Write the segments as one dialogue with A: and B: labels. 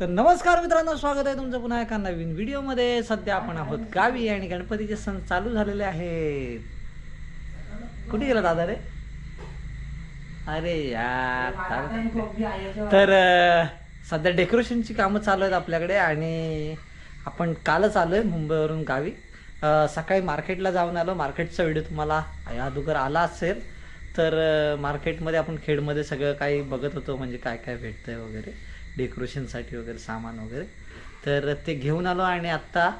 A: तर नमस्कार मित्रांनो स्वागत आहे तुमचं पुन्हा एका नवीन व्हिडिओमध्ये. सध्या आपण आहोत गावी आणि गणपतीचे सण चालू झालेले आहेत. कुठे गेला दादा रे? अरे यार तर सध्या डेकोरेशनची कामं चालू आहेत आपल्याकडे आणि आपण कालच आलो आहे मुंबईवरून गावी. सकाळी मार्केटला जाऊन आलो. मार्केटचा व्हिडिओ तुम्हाला या अगोदर आला असेल. तर मार्केटमध्ये आपण खेडमध्ये सगळं काही बघत होतो म्हणजे काय काय भेटतंय वगैरे. डेकोरेशनसाठी वगैरे सामान वगैरे. तर ते घेऊन आलो आणि आत्ता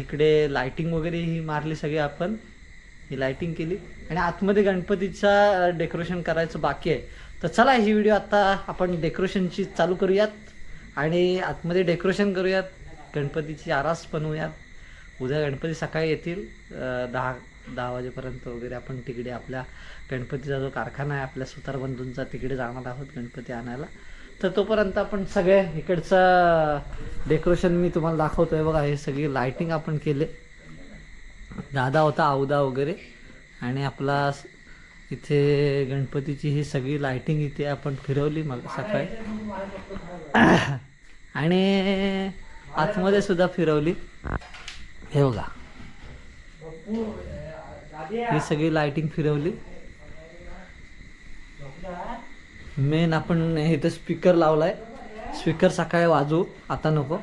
A: इकडे लायटिंग वगैरे ही मारली सगळी आपण. ही लायटिंग केली. आणि आतमध्ये गणपतीचा डेकोरेशन करायचं बाकी आहे. तर चला ही व्हिडिओ आत्ता आपण डेकोरेशनची चालू करूयात. आणि आतमध्ये डेकोरेशन करूयात. गणपतीची आरास बनवूयात. उद्या गणपती सकाळी येतील. दहा दहा वाजेपर्यंत वगैरे आपण तिकडे आपल्या गणपतीचा जो कारखाना आहे आपल्या सुतारबंधूंचा तिकडे जाणार आहोत गणपती आणायला. तर तोपर्यंत आपण सगळ्या इकडचं डेकोरेशन मी तुम्हाला दाखवतोय बघा. हे सगळी लायटिंग आपण केले. दादा होता औदा वगैरे. आणि आपला इथे गणपतीची ही सगळी लायटिंग इथे आपण फिरवली मग सकाळी. आणि आतमध्ये सुद्धा फिरवली. हे बघा. ही सगळी लायटिंग फिरवली. मेन आपण इथं स्पीकर लावलाय. स्पीकर सकाळी वाजवू आता नको.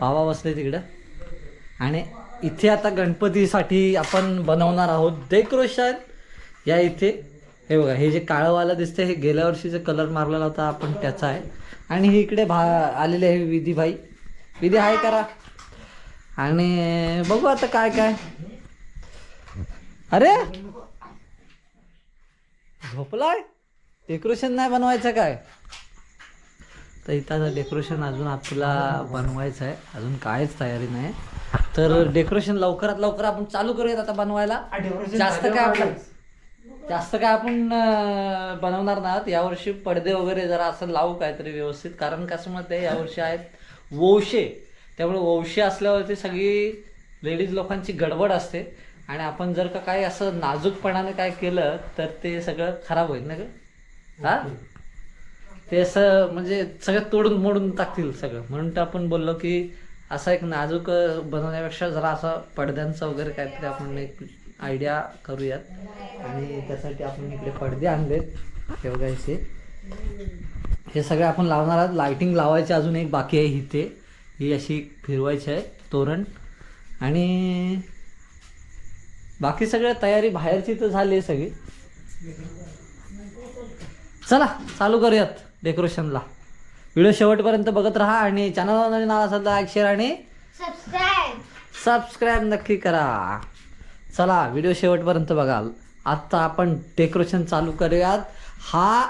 A: बाबा बसले तिकडं. आणि इथे आता गणपतीसाठी आपण बनवणार आहोत डेकोरेशन या इथे. हे बघा हे जे काळंवालं दिसतंय हे गेल्या वर्षीचा कलर मारलेला होता आपण त्याचा आहे. आणि हे इकडे भा आलेले आहे विधी भाई विधी हाय करा. आणि बघू आता काय काय. अरे! झोपलाय? डेकोरेशन नाही बनवायचं काय? तर इथं डेकोरेशन अजून आपल्याला बनवायचं आहे अजून काहीच तयारी नाही. तर डेकोरेशन लवकरात लवकर आपण चालू करूयात आता बनवायला. जास्त काय आपण जास्त काय आपण बनवणार नाही आहोत. यावर्षी पडदे वगैरे जरा असं लावू काहीतरी व्यवस्थित. कारण कसं मग ते यावर्षी आहेत वौशे. त्यामुळे वौशे असल्यावरती सगळी लेडीज लोकांची गडबड असते. आणि आपण जर का काही असं नाजूकपणाने काय केलं तर ते सगळं खराब होईल ना ग? हा? ते असं म्हणजे सगळं तोडून मोडून टाकतील सगळं. म्हणून तर आपण बोललो की असा एक नाजूक बनवण्यापेक्षा जरा असं पडद्यांचं वगैरे काहीतरी आपण एक आयडिया करूयात. आणि त्यासाठी आपण इकडे पडदे आणलेत हे बघायचे हे सगळे आपण लावणार आहोत. लायटिंग लावायची अजून एक बाकी आहे इथे. ही अशी फिरवायची आहे तोरण. आणि बाकी सगळ्या तयारी बाहेरची तर झाली आहे सगळी. चला चालू करूयात डेकोरेशनला व्हिडिओ शेवटपर्यंत बघत राहा आणि चॅनलला नाव असेल तर लाईक शेअर आणि
B: सबस्क्राईब
A: सबस्क्राईब नक्की करा. चला व्हिडिओ शेवटपर्यंत बघाल. आत्ता आपण डेकोरेशन चालू करूयात. हा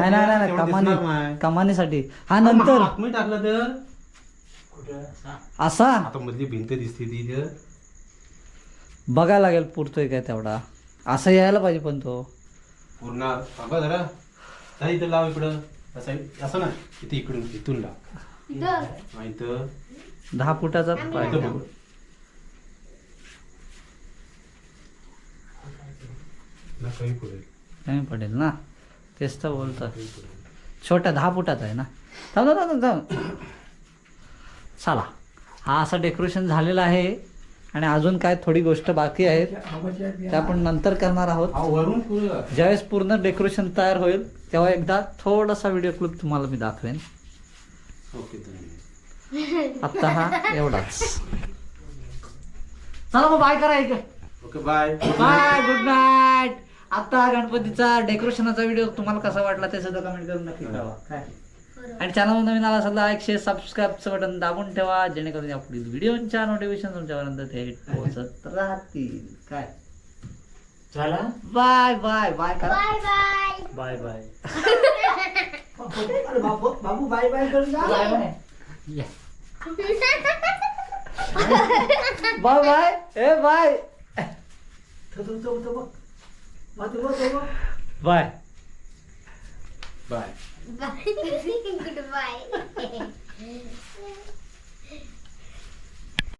A: नाही नाही नाही
B: तेवढं दिसणार
A: कमानी.
B: नाही.
A: कमानीसाठी. हा नंतर.
B: आतमध्ये टाकलं तर?
A: असा?
B: आता मधली भिंत दिसते ती इथं.
A: बघायला लागेल पुरतोय काय तेवढा. असं यायला पाहिजे पण तो.
B: पूर्ण थांबा जरा. जा इथं लाव इकडं. असं असं ना. इथे इकडून इथून लाव. हा, इथं.
A: दहा फुटाचा
B: इथं
A: पाहिजे
B: बघ. ना कमी पडेल
A: ना. तेच तर बोलतो छोट्या दहा फुटाचा आहे ना? थांब थांब थांब चला. हा असं डेकोरेशन झालेलं आहे आणि अजून काय थोडी गोष्ट बाकी आहेत. ते आपण नंतर करणार आहोत. ज्यावेळेस पूर्ण डेकोरेशन तयार होईल तेव्हा एकदा थोडासा व्हिडिओ क्लिप तुम्हाला मी दाखवेन. आत्ता हा एवढाच. चला मग बाय करा इकडे.
B: Okay bye
A: bye good night आता गणपतीचा डेकोरेशनचा व्हिडिओ तुम्हाला कसा वाटला ते सुद्धा कमेंट करून नक्की कळवा. काय? आणि चॅनल नवीन आला असेल लाईक शेअर सबस्क्राईबचं बटन दाबून ठेवा जेणेकरून या पुढील व्हिडिओच्या नोटिफिकेशन तुमच्यापर्यंत थेट पोहोचत राहतील. काय?
C: झाला?
A: बाय बाय बाय करा.
C: बाय बाय
A: बाबू बाबू बाय बाय करून जा. बाय बाय बाय ए बाय बाय
B: बाय
D: Goodbye.